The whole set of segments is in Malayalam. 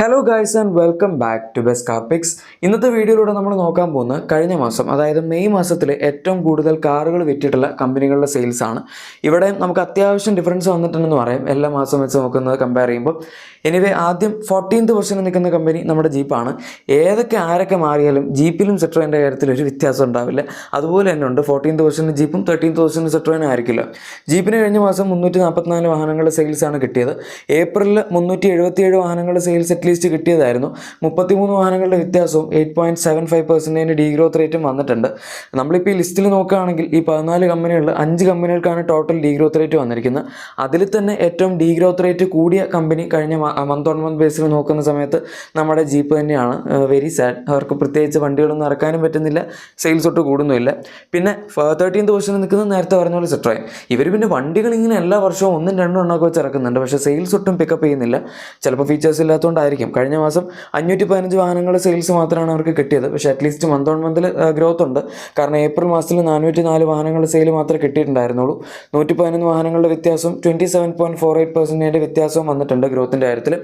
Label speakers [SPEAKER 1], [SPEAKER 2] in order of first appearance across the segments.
[SPEAKER 1] Hello guys and welcome back to best car picks ഇന്നത്തെ വീഡിയോയിലൂടെ നമ്മൾ നോക്കാൻ പോകുന്നത് കഴിഞ്ഞ മാസം അതായത് മെയ് മാസത്തിൽ ഏറ്റവും കൂടുതൽ കാറുകൾ വിറ്റിട്ടുള്ള കമ്പനികളുടെ സെയിൽസ് ആണ്. ഇവിടെ നമുക്ക് അത്യാവശ്യം ഡിഫറൻസ് വന്നിട്ടുണ്ടെന്ന് പറയാം. എല്ലാ മാസം വെച്ച് നോക്കുന്നത് കമ്പയർ ചെയ്യുമ്പോൾ. എനിവേ ആദ്യം ഫോർട്ടീൻത് പൊസിഷനിൽ നിൽക്കുന്ന കമ്പനി നമ്മുടെ ജീപ്പാണ് ഏതൊക്കെ ആരൊക്കെ മാറിയാലും ജീപ്പിലും സെട്രോയിന്റെ കാര്യത്തിൽ ഒരു വ്യത്യാസം ഉണ്ടാവില്ല. അതുപോലെ തന്നെ ഉണ്ട് ഫോർട്ടീൻത് പൊസിഷനിൽ ജീപ്പും തേർട്ടീൻത് പൊസിഷനിൽ സെട്രോയിനും ആയിരിക്കില്ല. ജീപ്പിന് കഴിഞ്ഞ മാസം മുന്നൂറ്റി നാൽപ്പത്തിനാല് വാഹനങ്ങളുടെ സെയിൽസ് ആണ് കിട്ടിയത്. ഏപ്രിലിൽ മുന്നൂറ്റി എഴുപത്തിയേഴ് വാഹനങ്ങളുടെ സെയിൽസ് കിട്ടിയതായിരുന്നു. മുപ്പത്തിമൂന്ന് വാഹനങ്ങളുടെ വ്യത്യാസവും എയ്റ്റ് പോയിന്റ് സെവൻ ഫൈവ് പെർസെന്റേജിന്റെ ഡീ ഗ്രോത്ത് റേറ്റും വന്നിട്ടുണ്ട്. നമ്മളിപ്പോൾ ഈ ലിസ്റ്റിൽ നോക്കുകയാണെങ്കിൽ ഈ പതിനാല് കമ്പനികളിൽ അഞ്ച് കമ്പനികൾക്കാണ് ടോട്ടൽ ഡീ ഗ്രോത്ത് റേറ്റ് വന്നിരിക്കുന്നത്. അതിൽ തന്നെ ഏറ്റവും ഡീ ഗ്രോത്ത് റേറ്റ് കൂടിയ കമ്പനി കഴിഞ്ഞ മന്ത് ഓൺ മന്ത് ബേസിൽ നോക്കുന്ന സമയത്ത് നമ്മുടെ ജീപ്പ് തന്നെയാണ്. വെരി സാഡ് അവർക്ക് പ്രത്യേകിച്ച് വണ്ടികളൊന്നും ഇറക്കാനും പറ്റുന്നില്ല. സെയിൽസ് ഒട്ട് കൂടുന്നുമില്ല. പിന്നെ തേർട്ടീൻത് പൊസിഷനിൽ നിൽക്കുന്നത് നേരത്തെ പറഞ്ഞ പോലെ സെട്രോയൻ ഇവർ പിന്നെ വണ്ടികൾ ഇങ്ങനെ എല്ലാ വർഷവും ഒന്നും രണ്ടും എണ്ണമൊക്കെ വെച്ച് ഇറക്കുന്നുണ്ട്. പക്ഷേ സെയിൽസ് ഒട്ടും പിക്കപ്പ് ചെയ്യുന്നില്ല. ചിലപ്പോൾ ഫീച്ചേഴ്സ് ഇല്ലാത്തതുകൊണ്ടായിരിക്കും കഴിഞ്ഞ മാസം അഞ്ഞൂറ്റി പതിനഞ്ച് വാഹനങ്ങളുടെ സെയിൽസ് മാത്രമാണ് അവർക്ക് കിട്ടിയത്. പക്ഷേ അറ്റ്ലീസ്റ്റ് മന്ത് ഓൺ മന്തിൽ ഗ്രോത്ത് ഉണ്ട്. കാരണം ഏപ്രിൽ മാസത്തിൽ നാനൂറ്റി നാല് വാഹനങ്ങളുടെ സെയിൽ മാത്രമേ കിട്ടിയിട്ടുണ്ടായിരുന്നുള്ളൂ. നൂറ്റി പതിനൊന്ന് വാഹനങ്ങളുടെ വ്യത്യാസം twenty seven point four eight percentage വ്യത്യാസവും വന്നിട്ടുണ്ട് ഗ്രോത്തിന്റെ കാര്യത്തിൽ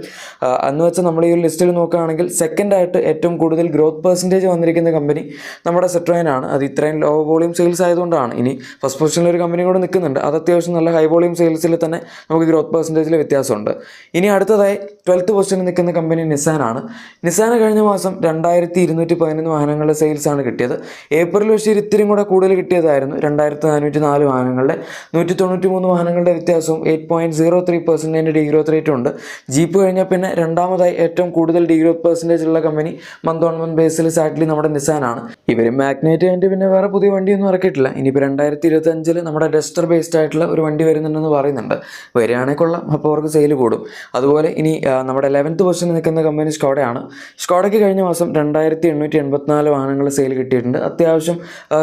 [SPEAKER 1] അന്ന് വെച്ചാൽ നമ്മൾ ഈ ഒരു ലിസ്റ്റിൽ നോക്കുകയാണെങ്കിൽ സെക്കൻഡായിട്ട് ഏറ്റവും കൂടുതൽ ഗ്രോത്ത് പെർസെന്റേജ് വന്നിരിക്കുന്ന കമ്പനി നമ്മുടെ സെട്രോയിൻ ആണ്. അത് ഇത്രയും ലോ വോളിയം സെയിൽസ് ആയതുകൊണ്ടാണ്. ഇനി ഫസ്റ്റ് പൊസിഷനിൽ ഒരു കമ്പനി കൂടെ നിൽക്കുന്നുണ്ട്. അത് അത്യാവശ്യം നല്ല ഹൈ വോളിയം സെയിൽസിൽ തന്നെ നമുക്ക് ഗ്രോത്ത് പെർസെന്റേജിൽ വ്യത്യാസമുണ്ട്. ഇനി അടുത്തതായി ട്വൽത്ത് പൊസിഷനിൽ നിൽക്കുന്ന നിസാനാണ് നിസാന കഴിഞ്ഞ മാസം രണ്ടായിരത്തി ഇരുന്നൂറ്റി പതിനൊന്ന് വാഹനങ്ങളുടെ സെയിൽസാണ് കിട്ടിയത് ഏപ്രിൽ വർഷം ഇത്തിരി കൂടെ കൂടുതൽ കിട്ടിയതായിരുന്നു. രണ്ടായിരത്തി നാനൂറ്റി നാല് വാഹനങ്ങളുടെ നൂറ്റി തൊണ്ണൂറ്റി മൂന്ന് വാഹനങ്ങളുടെ വ്യത്യാസവും എയ്റ്റ് പോയിന്റ് സീറോ ത്രീ പെർസെന്റേജിന്റെ ഡി ഗ്രോത്ത് റേറ്റും ഉണ്ട്. ജീപ്പ് കഴിഞ്ഞാൽ പിന്നെ രണ്ടാമതായി ഏറ്റവും കൂടുതൽ ഡി ഗ്രോത്ത് പെർസെന്റേജ് ഉള്ള കമ്പനി മന്ത് ഓൺ മന്ത് ബേസിൽ സാറ്റ്ലി നമ്മുടെ നിസാനാണ് ഇവർ മാഗ്നേറ്റ് കഴിഞ്ഞിട്ട് പിന്നെ വേറെ പുതിയ വണ്ടിയൊന്നും ഇറക്കിയിട്ടില്ല. ഇനിയിപ്പോൾ രണ്ടായിരത്തി ഇരുപത്തി അഞ്ചിൽ നമ്മുടെ ഡസ്റ്റർ ബേസ്ഡ് ആയിട്ടുള്ള ഒരു വണ്ടി വരുന്നുണ്ടെന്ന് പറയുന്നുണ്ട്. വരികയാണെങ്കിൽ കൊള്ളാം. അപ്പോൾ അവർക്ക് സെയിൽ കൂടും. അതുപോലെ ഇനി നമ്മുടെ ലെവൻത്ത് പൊസിഷനിൽ നിൽക്കുന്ന കമ്പനി സ്കോഡയാണ്. സ്കോഡയ്ക്ക് കഴിഞ്ഞ മാസം രണ്ടായിരത്തി എണ്ണൂറ്റി എൺപത്തിനാല് വാഹനങ്ങൾ സെയിൽ കിട്ടിയിട്ടുണ്ട്. അത്യാവശ്യം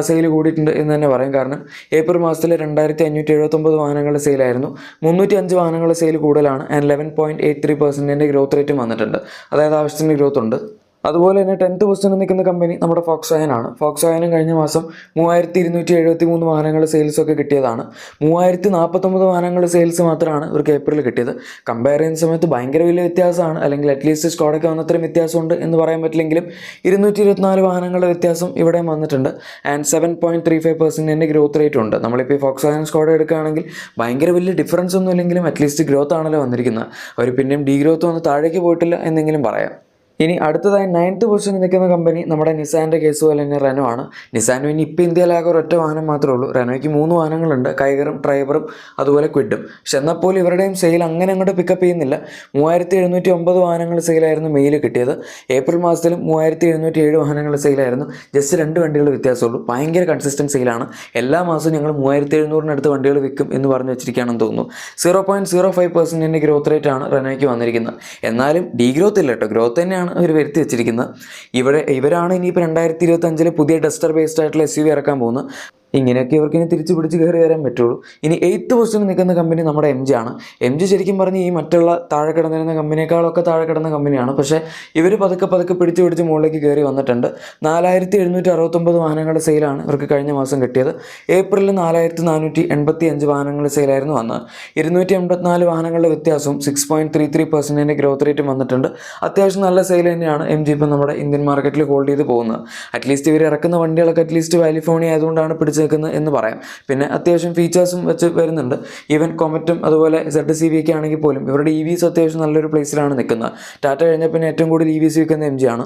[SPEAKER 1] സെയിൽ കൂടിയിട്ടുണ്ട് എന്ന് തന്നെ പറയും. കാരണം ഏപ്രിൽ മാസത്തിൽ രണ്ടായിരത്തി അഞ്ഞൂറ്റി എഴുപത്തൊമ്പത് വാഹനങ്ങളുടെ സെയിലായിരുന്നു. മുന്നൂറ്റി അഞ്ച് വാഹനങ്ങളുടെ സെയിൽ കൂടുതലാണ്. And eleven point eight three പെർസെന്റിന്റെ growth റേറ്റും വന്നിട്ടുണ്ട്. അതായത് ആവശ്യത്തിന്റെ ഗ്രോത്ത് ഉണ്ട്. അതുപോലെ തന്നെ ടെൻത്ത് പൊസിഷനിൽ നിൽക്കുന്ന കമ്പനി നമ്മുടെ ഫോക്സ് ആണ്. ഫോക്സ് വായനും കഴിഞ്ഞ മാസം മൂവായിരത്തി ഇരുന്നൂറ്റി എഴുപത്തി മൂന്ന് വാഹനങ്ങളുടെ സെയിൽസ് ഒക്കെ കിട്ടിയതാണ്. മൂവായിരത്തി നാൽപ്പത്തൊമ്പത് വാഹനങ്ങളുടെ സെയിൽസ് മാത്രമാണ് ഇവർക്ക് ഏപ്രിൽ കിട്ടിയത്. കമ്പയർ ചെയ്യുന്ന സമയത്ത് ഭയങ്കര വലിയ വ്യത്യാസമാണ്. അല്ലെങ്കിൽ അറ്റ്ലീസ്റ്റ് സ്കോഡൊക്കെ വന്നത്രയും വ്യത്യാസമുണ്ട് എന്ന് പറയാൻ പറ്റില്ലെങ്കിലും ഇരുന്നൂറ്റി ഇരുപത്തിനാല് വാഹനങ്ങളുടെ വ്യത്യാസം ഇവിടെ വന്നിട്ടുണ്ട്. And seven point three five പെർസെന്റിന്റെ growth rate ഉണ്ട്. നമ്മളിപ്പോൾ ഫോക്സ് വായൻ സ്കോഡ എടുക്കുകയാണെങ്കിൽ ഭയങ്കര വലിയ ഡിഫറൻസ് ഒന്നും ഇല്ലെങ്കിലും അറ്റ്ലീസ്റ്റ് ഗ്രോത്ത് ആണല്ലോ വന്നിരിക്കുന്നത്. അവർ പിന്നെയും ഡീ ഗ്രോത്ത് വന്ന് താഴേക്ക് പോയിട്ടില്ല എന്നെങ്കിലും പറയാം. ഇനി അടുത്തതായി നയൻത്ത് പൊസിഷനിൽ നിൽക്കുന്ന കമ്പനി നമ്മുടെ നിസാന്റെ കേസ് പോലെ തന്നെ റെനോ ആണ്. നിസാനോ ഇനി ഇപ്പോൾ ഇന്ത്യയിലാകെ ഒരൊറ്റ വാഹനം മാത്രമേ ഉള്ളൂ. റെനോയ്ക്ക് മൂന്ന് വാഹനങ്ങളുണ്ട്. കൈകറും ഡ്രൈവറും അതുപോലെ ക്വിഡും. പക്ഷെ എന്നാൽ പോലും ഇവരുടെയും സെയിൽ അങ്ങനെ അങ്ങോട്ട് പിക്കപ്പ് ചെയ്യുന്നില്ല. മൂവായിരത്തി എഴുന്നൂറ്റി ഒമ്പത് വാഹനങ്ങൾ സെയിലായിരുന്നു മെയിൽ കിട്ടിയത്. ഏപ്രിൽ മാസത്തിലും മൂവായിരത്തി എഴുന്നൂറ്റി ഏഴ് വാഹനങ്ങൾ സെയിലായിരുന്നു ജസ്റ്റ് രണ്ട് വണ്ടികൾ വ്യത്യാസമുള്ളൂ. ഭയങ്കര കൺസിസ്റ്റന്റ് സെയിലാണ് എല്ലാ മാസവും ഞങ്ങൾ മൂവായിരത്തി എഴുന്നൂറിനടുത്ത് വണ്ടികൾ വിൽക്കും എന്ന് പറഞ്ഞു വെച്ചിരിക്കുകയാണെന്ന് തോന്നുന്നു. സീറോ പോയിന്റ് സീറോ ഫൈവ് പെർസെന്റിന്റെ ഗ്രോത്ത് റേറ്റാണ് റെനോയ്ക്ക് വന്നിരിക്കുന്നത്. എന്നാലും ഡീ ഗ്രോത്ത് ഇല്ല കേട്ടോ. ഗ്രോത്ത് തന്നെയാണ്. അവർ വരുത്തി വെച്ചിരിക്കുന്നത്. ഇവിടെ ഇവരാണ് ഇനിയിപ്പോൾ രണ്ടായിരത്തി ഇരുപത്തി അഞ്ചിൽ പുതിയ ഡസ്റ്റർ ബേസ്ഡ് ആയിട്ടുള്ള എസ് യു വി ഇറക്കാൻ പോകുന്നത്. ഇങ്ങനെയൊക്കെ ഇവർക്ക് ഇനി തിരിച്ചു പിടിച്ച് കയറി വരാൻ പറ്റുള്ളൂ. ഇനി എയ്ത്ത് പൊസിഷനിൽ നിൽക്കുന്ന കമ്പനി നമ്മുടെ എം ജി ആണ്. എം ജി ശരിക്കും പറഞ്ഞ് ഈ മറ്റുള്ള താഴെ കിടന്നിരുന്ന കമ്പനിയേക്കാളൊക്കെ താഴെ കിടന്ന കമ്പനിയാണ് പക്ഷേ ഇവർ പതുക്കെ പതുക്കെ പിടിച്ച് പിടിച്ച് മുകളിലേക്ക് കയറി വന്നിട്ടുണ്ട്. നാലായിരത്തി എഴുന്നൂറ്റി അറുപത്തൊമ്പത് വാഹനങ്ങളുടെ സെയിലാണ് ഇവർക്ക് കഴിഞ്ഞ മാസം കിട്ടിയത്. ഏപ്രിലിൽ നാലായിരത്തി നാനൂറ്റി എൺപത്തി അഞ്ച് വാഹനങ്ങളുടെ സെയിലായിരുന്നു വന്നത് ഇരുന്നൂറ്റി എൺപത്തിനാല് വാഹനങ്ങളുടെ വ്യത്യാസവും സിക്സ് പോയിന്റ് ത്രീ ത്രീ പെർസെന്റിന്റെ ഗ്രോത്ത് റേറ്റും വന്നിട്ടുണ്ട്. അത്യാവശ്യം നല്ല സെയിൽ തന്നെയാണ് എം ജി ഇപ്പം നമ്മുടെ ഇന്ത്യൻ മാർക്കറ്റിൽ ഹോൾഡ് ചെയ്ത് പോകുന്നത്. അറ്റ്ലീസ്റ്റ് ഇവർ ഇറക്കുന്ന വണ്ടികളൊക്കെ അറ്റ്ലീസ്റ്റ് വാലിഫോണി ആയതുകൊണ്ടാണ് പിടിച്ച് നിൽക്കുന്നത് എന്ന് പറയാം. പിന്നെ അത്യാവശ്യം ഫീച്ചേഴ്സും വെച്ച് വരുന്നുണ്ട്. ഈവൻ കൊമറ്റും അതുപോലെ സെഡ് സി വി ഒക്കെ ആണെങ്കിൽ പോലും ഇവരുടെ ഇ വിസ് അത്യാവശ്യം നല്ലൊരു പ്ലേസിലാണ് നിൽക്കുന്നത്. ടാറ്റ കഴിഞ്ഞാൽ പിന്നെ ഏറ്റവും കൂടുതൽ ഇ വിസ് വിൽക്കുന്ന എം ജി ആണ്.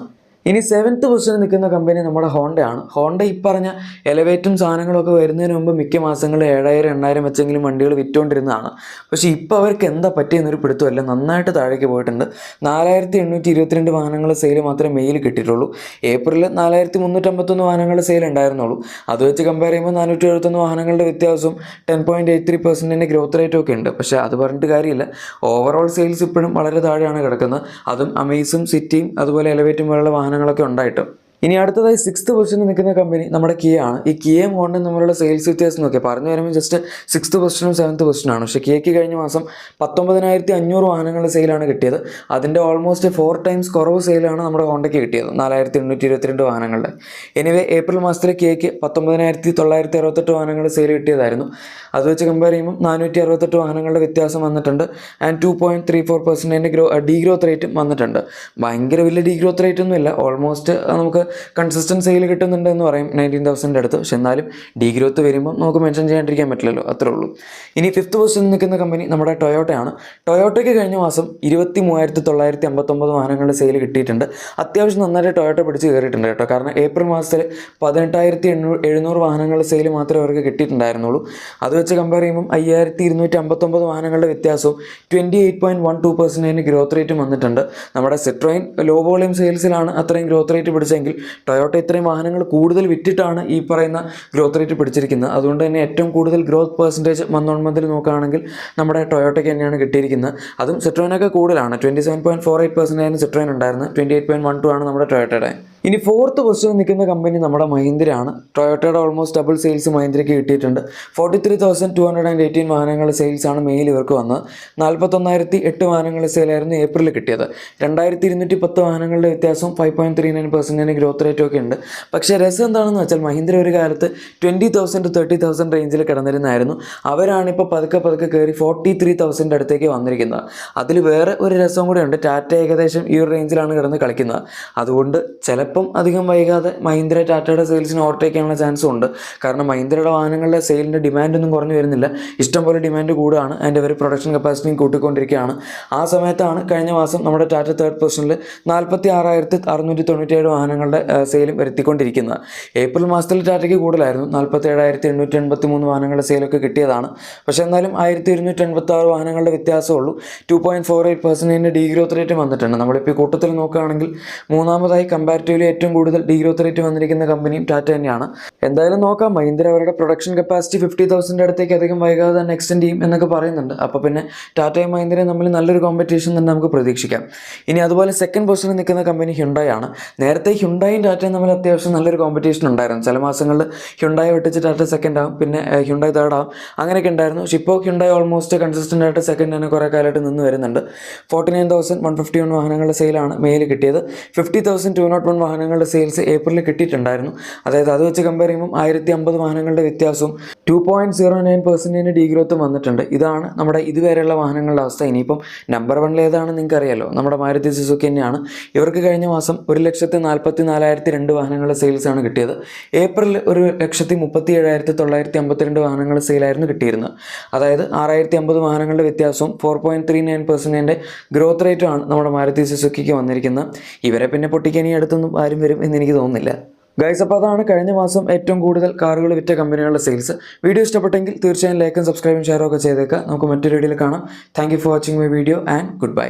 [SPEAKER 1] ഇനി സെവൻത്ത് പൊസിഷനിൽ നിൽക്കുന്ന കമ്പനി നമ്മുടെ ഹോണ്ടയാണ് ഹോണ്ട ഈ പറഞ്ഞ എലവേറ്റും സാധനങ്ങളൊക്കെ വരുന്നതിന് മുമ്പ് മിക്ക മാസങ്ങളിൽ ഏഴായിരം എണ്ണായിരം വെച്ചെങ്കിലും വണ്ടികൾ വിറ്റുകൊണ്ടിരുന്നതാണ് പക്ഷേ ഇപ്പോൾ അവർക്ക് എന്താ പറ്റിയെന്നൊരു പിടുത്തമല്ല നന്നായിട്ട് താഴേക്ക് പോയിട്ടുണ്ട്. നാലായിരത്തി എണ്ണൂറ്റി ഇരുപത്തിരണ്ട് വാഹനങ്ങൾ സെയിൽ മാത്രമേ മെയിൽ കിട്ടിയിട്ടുള്ളൂ. ഏപ്രിൽ നാലായിരത്തി മുന്നൂറ്റമ്പത്തൊന്ന് വാഹനങ്ങൾ സെയിൽ ഉണ്ടായിരുന്നുള്ളൂ. അത് വെച്ച് കമ്പയർ ചെയ്യുമ്പോൾ നാനൂറ്റി എഴുപത്തൊന്ന് വാഹനങ്ങളുടെ വ്യത്യാസവും ടെൻ പോയിന്റ് എയ്റ്റ് ത്രീ പെർസെന്റിന്റെ ഗ്രോത്ത് റേറ്റും ഒക്കെ ഉണ്ട്. പക്ഷേ അത് പറഞ്ഞിട്ട് കാര്യമില്ല. ഓവറോൾ സെയിൽസ് ഇപ്പോഴും വളരെ താഴെയാണ് കിടക്കുന്നത്. അതും അമേസും സിറ്റിയും അതുപോലെ എലവേറ്റും പോലുള്ള വാഹനങ്ങളൊക്കെ ഉണ്ടായിട്ടും ഇനി അടുത്തതായി സിക്സ്ത് പൊസിഷനിൽ നിൽക്കുന്ന കമ്പനി നമ്മുടെ കിയ ആണ്. ഈ കിയയും ഹോണ്ടയും തമ്മിലുള്ള സെയിൽസ് വ്യത്യാസം നോക്കിയാൽ പറഞ്ഞു വരുമ്പോൾ ജസ്റ്റ് സിക്സ്ത് പൊസിഷനും സെവൻത്ത് പൊസിഷനാണ് പക്ഷേ കിയയ്ക്ക് കഴിഞ്ഞ മാസം പത്തൊമ്പതിനായിരത്തി അഞ്ഞൂറ് വാഹനങ്ങളുടെ സെയിലാണ് കിട്ടിയത്. അതിന്റെ ഓൾമോസ്റ്റ് ഫോർ ടൈംസ് കുറവ് സെയിലാണ് നമ്മുടെ ഹോണ്ടയ്ക്ക് കിട്ടിയത് നാലായിരത്തി എണ്ണൂറ്റി ഇരുപത്തിരണ്ട് വാഹനങ്ങളുടെ. എനിവേ ഏപ്രിൽ മാസത്തിലെ കിയയ്ക്ക് പത്തൊമ്പതിനായിരത്തി തൊള്ളായിരത്തി അറുപത്തെട്ട് വാഹനങ്ങളുടെ സെയിൽ കിട്ടിയതായിരുന്നു. അത് വെച്ച് കമ്പയർ ചെയ്യുമ്പോൾ നാനൂറ്റി അറുപത്തെട്ട് വാഹനങ്ങളുടെ വ്യത്യാസം വന്നിട്ടുണ്ട്. And two point three four പെർസെന്റേന്റെ grow D growth റേറ്റും വന്നിട്ടുണ്ട്. ഭയങ്കര വലിയ ഡീ ഗ്രോത്ത് റേറ്റ് ഒന്നുമില്ല. ഓൾമോസ്റ്റ് നമുക്ക് കൺസിസ്റ്റന്റ് സെയിൽ കിട്ടുന്നുണ്ട് എന്ന് പറയും നയന്റീൻ തൗസൻഡിന്റെ അടുത്ത്. പക്ഷെ എന്നാലും ഡി ഗ്രോത്ത് വരുമ്പോൾ നമുക്ക് മെൻഷൻ ചെയ്യാണ്ടിരിക്കാൻ പറ്റില്ലല്ലോ. അത്രേ ഉള്ളൂ. ഇനി ഫിഫ്ത്ത് പൊസിഷനിൽ നിൽക്കുന്ന കമ്പനി നമ്മുടെ ടൊയോട്ടയാണ് ടൊയോട്ടയ്ക്ക് കഴിഞ്ഞ മാസം ഇരുപത്തി മൂവായിരത്തി തൊള്ളായിരത്തി അമ്പത്തൊമ്പത് വാഹനങ്ങളുടെ സെയിൽ കിട്ടിയിട്ടുണ്ട്. അത്യാവശ്യം നന്നായിട്ട് ടൊയോട്ട പിടിച്ച് കയറിയിട്ടുണ്ട് കേട്ടോ. കാരണം ഏപ്രിൽ മാസത്തിൽ പതിനെട്ടായിരത്തി എഴുന്നൂറ് വാഹനങ്ങളുടെ സെയിൽ മാത്രമേ അവർക്ക് കിട്ടിയിട്ടുണ്ടായിരുന്നുള്ളൂ. അത് വെച്ച് കമ്പയർ ചെയ്യുമ്പോൾ അയ്യായിരത്തി ഇരുന്നൂറ്റി അമ്പത്തൊമ്പത് വാഹനങ്ങളുടെ വ്യത്യാസവും twenty eight point one two പെർസെന്റേജിന് growth റേറ്റും വന്നിട്ടുണ്ട്. നമ്മുടെ സിട്രോയിൻ ലോ വോളിയം സെയിൽസിലാണ് അത്രയും ഗ്രോത്ത് റേറ്റ് പിടിച്ചെങ്കിൽ ടൊയോട്ട ഇത്രയും വാഹനങ്ങൾ കൂടുതൽ വിറ്റിട്ടാണ് ഈ പറയുന്ന ഗ്രോത്ത് റേറ്റ് പിടിച്ചിരിക്കുന്നത്. അതുകൊണ്ട് തന്നെ ഏറ്റവും കൂടുതൽ ഗ്രോത്ത് പെർസെന്റേജ് മന്ത് ഓൺ മന്തിൽ നോക്കുകയാണെങ്കിൽ നമ്മുടെ ടൊയോട്ടയ്ക്ക് തന്നെയാണ് കിട്ടിയിരിക്കുന്നത്. അതും സിട്രോയിനൊക്കെ കൂടുതലാണ്. Twenty seven point four eight പെർസെന്റേജിന് Citroen ഉണ്ടായിരുന്നത്. Twenty eight point one two ആണ് നമ്മുടെ ടൊയോട്ടയുടെ ഇനി ഫോർത്ത് പൊസിഷനിൽ നിൽക്കുന്ന കമ്പനി നമ്മുടെ മഹീന്ദ്രയാണ്. ടൊയോട്ടയുടെ ഓൾമോസ്റ്റ് ഡബിൾ സെയിൽസ് മഹീന്ദ്രയ്ക്ക് കിട്ടിയിട്ടുണ്ട്. Forty three thousand two hundred and eighteen വാഹനങ്ങൾ സെയിൽസാണ് മെയിൽ ഇവർക്ക് വന്നത്. നാൽപ്പത്തൊന്നായിരത്തി എട്ട് വാഹനങ്ങളുടെ സെയിലായിരുന്നു ഏപ്രിലിൽ കിട്ടിയത്. രണ്ടായിരത്തി ഇരുന്നൂറ്റി പത്ത് വാഹനങ്ങളുടെ വ്യത്യാസവും ഫൈവ് പോയിന്റ് ത്രീ നയൻ പെർസെന്റിന് ഗ്രോത്ത് റേറ്റും ഒക്കെ ഉണ്ട്. പക്ഷേ രസം എന്താണെന്ന് വെച്ചാൽ മഹീന്ദ്ര ഒരു കാലത്ത് ട്വന്റി തൗസൻഡ് തേർട്ടി തൗസൻഡ് റേഞ്ചിൽ കിടന്നിരുന്നായിരുന്നു. അവരാണ് ഇപ്പോൾ പതുക്കെ പതുക്കെ കയറി ഫോർട്ടി ത്രീ തൗസൻഡ് അടുത്തേക്ക് വന്നിരിക്കുന്നത്. അതിൽ വേറെ ഒരു രസവും കൂടെ ഉണ്ട്. ടാറ്റ ഏകദേശം ഈ ഒരു റേഞ്ചിലാണ് കിടന്ന് കളിക്കുന്നത്. അതുകൊണ്ട് ചിലപ്പം അധികം വൈകാതെ മഹീന്ദ്ര ടാറ്റയുടെ സെയിൽസിന് ഓവർടേക്ക് ചെയ്യാനുള്ള ചാൻസും ഉണ്ട്. കാരണം മഹീന്ദ്രയുടെ വാഹനങ്ങളുടെ സെയിലിന്റെ ഡിമാൻഡ് ഒന്നും കുറഞ്ഞു വരുന്നില്ല. ഇഷ്ടംപോലെ ഡിമാൻഡ് കൂടുകയാണ്. അതിന്റെ ഒരു പ്രൊഡക്ഷൻ കപ്പാസിറ്റിയും കൂട്ടിക്കൊണ്ടിരിക്കുകയാണ്. ആ സമയത്താണ് കഴിഞ്ഞ മാസം നമ്മുടെ ടാറ്റ തേർഡ് പൊസിഷനിൽ നാൽപ്പത്തി ആറായിരത്തി അറുന്നൂറ്റി തൊണ്ണൂറ്റേഴ് വാഹനങ്ങളുടെ സെയിലും വരുത്തിക്കൊണ്ടിരിക്കുന്നത്. ഏപ്രിൽ മാസത്തിൽ ടാറ്റയ്ക്ക് കൂടുതലായിരുന്നു. നാൽപ്പത്തി ഏഴായിരത്തി എണ്ണൂറ്റി എൺപത്തി മൂന്ന് വാഹനങ്ങളുടെ സെയിലൊക്കെ കിട്ടിയതാണ്. പക്ഷേ എന്നാലും ആയിരത്തി ഇരുന്നൂറ്റി എൺപത്തി ആറ് വാഹനങ്ങളുടെ വ്യത്യാസമുള്ളൂ ടു പോയിന്റ് ഫോർ എയ്റ്റ് പെർസെന്റിന്റെ ഡിഗ്രോത്ത് റേറ്റ് വന്നിട്ടുണ്ട്. നമ്മളിപ്പോൾ കൂട്ടത്തിൽ നോക്കുകയാണെങ്കിൽ മൂന്നാമതായി കമ്പാരിറ്റീവ്ലി ഏറ്റവും കൂടുതൽ ഡീഗ്രോത്ത് റേറ്റ് വന്നിരിക്കുന്ന കമ്പനിയും ടാറ്റ തന്നെയാണ്. എന്തായാലും നോക്കാം മഹീന്ദ്ര അവരുടെ പ്രൊഡക്ഷൻ കപ്പാസിറ്റി ഫിഫ്റ്റി തൗസൻഡ് അടുത്തേക്ക് അധികം വൈകാതെ തന്നെ എക്സ്റ്റെൻഡ് ചെയ്യും എന്നൊക്കെ പറയുന്നുണ്ട്. അപ്പോൾ പിന്നെ ടാറ്റയും മഹീന്ദ്രയും തമ്മിൽ നല്ലൊരു കോമ്പറ്റീഷൻ തന്നെ നമുക്ക് പ്രതീക്ഷിക്കാം. ഇനി അതുപോലെ സെക്കൻഡ് പൊസിഷനിൽ നിൽക്കുന്ന കമ്പനി ഹ്യുണ്ടായി ആണ്. നേരത്തെ ഹ്യുണ്ടായും ടാറ്റയും തമ്മിൽ അത്യാവശ്യം നല്ലൊരു കോമ്പറ്റീഷൻ ഉണ്ടായിരുന്നു. ചില മാസങ്ങളിൽ ഹ്യുണ്ടായി വെട്ടിച്ച് ടാറ്റ സെക്കൻഡ് ആവും പിന്നെ ഹ്യുണ്ടായി തേർഡ് ആവും. അങ്ങനെയൊക്കെ ഉണ്ടായിരുന്നു. പക്ഷേ ഇപ്പോൾ ഹ്യുണ്ടായി ഓൾമോസ്റ്റ് കൺസിസ്റ്റന്റ് ആയിട്ട് സെക്കൻഡ് തന്നെ കുറേ കാലമായിട്ട് നിന്ന് വരുന്നുണ്ട്. Forty nine thousand one fifty one വാഹനങ്ങളുടെ സെയിലാണ് മെയിൽ കിട്ടിയത്. Fifty thousand two nought one വാഹനങ്ങളുടെ സെയിൽസ് ഏപ്രിലിൽ കിട്ടിയിട്ടുണ്ടായിരുന്നു. അതായത് അത് വെച്ച് കമ്പയർ ചെയ്യുമ്പോൾ ആയിരത്തി അമ്പത് വാഹനങ്ങളുടെ വ്യത്യാസവും two point zero nine percentage D ഗ്രോത്തും വന്നിട്ടുണ്ട്. ഇതാണ് നമ്മുടെ ഇതുവരെയുള്ള വാഹനങ്ങളുടെ അവസ്ഥ. ഇനിയിപ്പം നമ്പർ വണ്ണിൽ ഏതാണ് നിങ്ങൾക്ക് അറിയാലോ നമ്മുടെ മാരുതി സുസുക്കി തന്നെയാണ്. ഇവർക്ക് കഴിഞ്ഞ മാസം ഒരു ലക്ഷത്തി നാൽപ്പത്തി നാലായിരത്തി രണ്ട് വാഹനങ്ങളുടെ സെയിൽസാണ് കിട്ടിയത്. ഏപ്രിൽ ഒരു ലക്ഷത്തി മുപ്പത്തി ഏഴായിരത്തി തൊള്ളായിരത്തി അമ്പത്തിരണ്ട് വാഹനങ്ങളുടെ സെയിലായിരുന്നു കിട്ടിയിരുന്നത്. അതായത് ആറായിരത്തി അമ്പത് വാഹനങ്ങളുടെ വ്യത്യാസവും ഫോർ പോയിന്റ് ത്രീ നയൻ പെർസെന്റേജിന്റെ ഗ്രോത്ത് റേറ്റുമാണ് നമ്മുടെ മാരുതി സുസുക്കിക്ക് വന്നിരിക്കുന്നത്. ഇവരെ പിന്നെ പൊട്ടിക്കാൻ അടുത്തൊന്നും ആരും വരും എന്ന് എനിക്ക് തോന്നുന്നില്ല. ഗൈസ് അപ്പോൾ അതാണ് കഴിഞ്ഞ മാസം ഏറ്റവും കൂടുതൽ കാറുകൾ വിറ്റ കമ്പനികളുടെ സെയിൽസ് വീഡിയോ ഇഷ്ടപ്പെട്ടെങ്കിൽ തീർച്ചയായും ലൈക്കും സബ്സ്ക്രൈബും ഷെയറും ഒക്കെ ചെയ്തേക്കുക നമുക്ക് മറ്റൊരു വീഡിയോയിൽ കാണാം. Thank for watching my video and goodbye